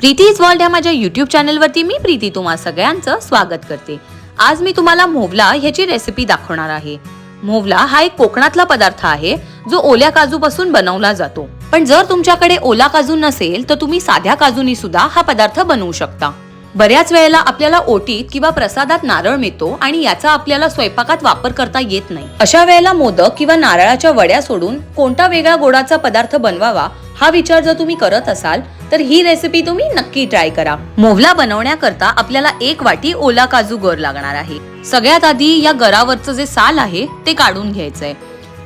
Preeti is world ह्या माझ्या YouTube चॅनलवरती मी प्रीती तुम्हा सगळ्यांचं स्वागत करते. आज मी तुम्हाला मोवला ह्याची रेसिपी दाखवणार आहे. मोवला हा एक कोकणातला पदार्थ आहे जो ओल्या काजूपासून बनवला जातो. पण जर तुमच्याकडे ओला काजू नसेल तर तुम्ही साध्या काजूनी सुद्धा हा पदार्थ बनवू शकता. बऱ्याच वेळेला आपल्याला ओटीत किंवा प्रसादात नारळ मिळतो आणि याचा आपल्याला स्वयंपाकात वापर करता येत नाही. अशा वेळेला मोदक किंवा नारळाच्या वड्या सोडून कोणता वेगळा गोडाचा पदार्थ बनवावा हा विचार जर तुम्ही करत असाल तर ही रेसिपी तुम्ही नक्की ट्राय करा. मोवला बनवण्याकरता आपल्याला एक वाटी ओला काजू गर लागणार आहे. सगळ्यात आधी या गरावरचं जे साल आहे ते काढून घ्यायचंय.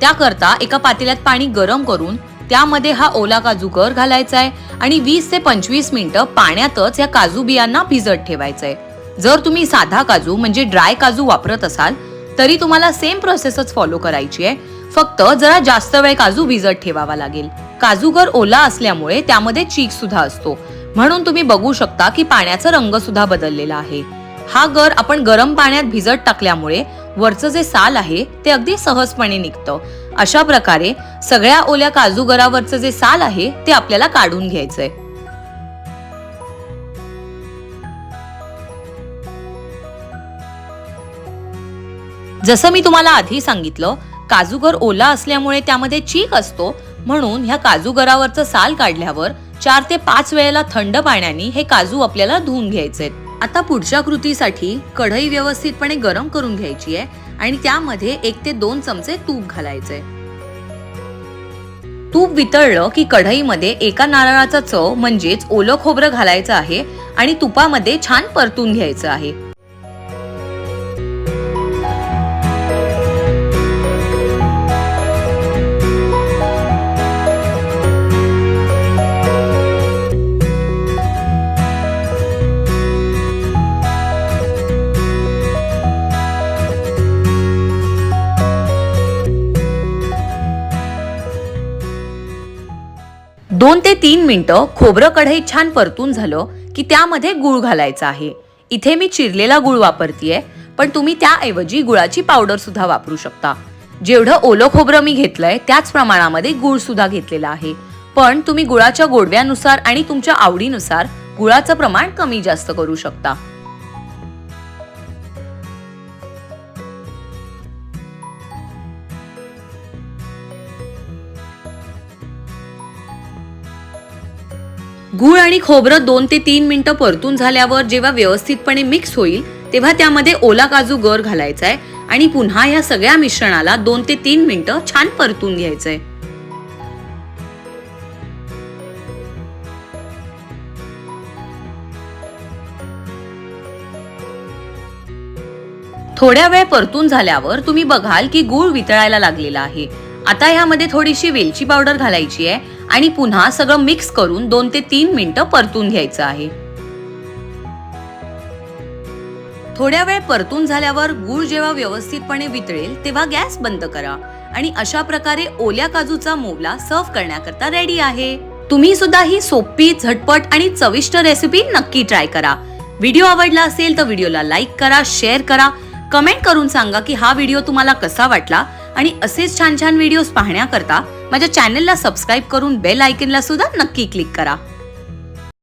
त्याकरता एका पातेल्यात पाणी गरम करून त्यामध्ये हा ओला काजू गर घालायचा आहे आणि वीस ते पंचवीस मिनिटं पाण्यातच या काजू बियांना भिजत ठेवायचंय. जर तुम्ही साधा काजू म्हणजे ड्राय काजू वापरत असाल तरी तुम्हाला सेम प्रोसेसच फॉलो करायची आहे फक्त जरा जास्त वेळ काजू भिजत ठेवावा लागेल. काजूगर ओला असल्यामुळे त्यामध्ये चीक सुद्धा असतो. म्हणून तुम्ही बघू शकता की पाण्याचा रंग सुद्धा बदललेला आहे. हा गर आपण गरम पाण्यात भिजत टाकल्यामुळे वरचं जे साल आहे ते अगदी सहजपणे निघतं. अशा प्रकारे सगळ्या ओल्या काजू गरावरचं जे साल आहे ते आपल्याला काढून घ्यायचंय. जसं मी तुम्हाला आधी सांगितलं काजूगर ओला असल्यामुळे त्यामध्ये चीक असतो. म्हणून ह्या काजूगरावरचं साल काढल्यावर चार ते पाच वेळेला थंड पाण्याने हे काजू आपल्याला धुवून घ्यायचे आता पुढच्या कृतीसाठी कढई व्यवस्थितपणे गरम करून घ्यायची आहे आणि त्यामध्ये एक ते दोन चमचे तूप घालायचे तूप वितळलं की कढईमध्ये एका नारळाचा चव म्हणजेच ओलं खोबरं घालायचं आहे आणि तुपामध्ये छान परतून घ्यायचं आहे. दोन ते तीन मिनटं खोबरं कढई छान परतून झालं की त्यामध्ये गुळ घालायचा आहे. इथे मी चिरलेला गुळ वापरतीये पण तुम्ही त्याऐवजी गुळाची पावडर सुद्धा वापरू शकता. जेवढं ओलं खोबरं मी घेतलंय त्याच प्रमाणामध्ये गुळ सुद्धा घेतलेला आहे. पण तुम्ही गुळाच्या गोडव्यानुसार आणि तुमच्या आवडीनुसार गुळाचं प्रमाण कमी जास्त करू शकता. गूळ आणि खोबरं दोन ते तीन मिनिटं परतून झाल्यावर जेव्हा व्यवस्थितपणे मिक्स होईल तेव्हा त्यामध्ये ओला काजू गर घालायचा आहे आणि पुन्हा या सगळ्या मिश्रणाला दोन ते तीन मिनिटं छान परतून घ्यायचंय. थोड्या वेळ परतून झाल्यावर तुम्ही बघाल की गूळ वितळायला लागलेला आहे. आता ह्यामध्ये थोडीशी वेलची पावडर घालायची आहे आणि पुन्हा सगळं मिक्स करून दोन ते तीन मिनिटं परतून घ्यायचं आहे. थोड्या वेळ परतून झाल्यावर गूळ जेव्हा व्यवस्थितपणे वितळेल तेव्हा गॅस बंद करा आणि अशा प्रकारे ओल्या काजूचा मोवला सर्व्ह करण्याकरता रेडी आहे. तुम्ही सुद्धा ही सोपी झटपट आणि चविष्ट रेसिपी नक्की ट्राय करा. व्हिडिओ आवडला असेल तर व्हिडिओला लाईक करा शेअर करा. कमेंट करून सांगा की हा व्हिडिओ तुम्हाला कसा वाटला आणि असेच छान छान व्हिडिओज पाहण्याकरता माझ्या चॅनलला सबस्क्राईब करून बेल आयकनला सुद्धा नक्की क्लिक करा.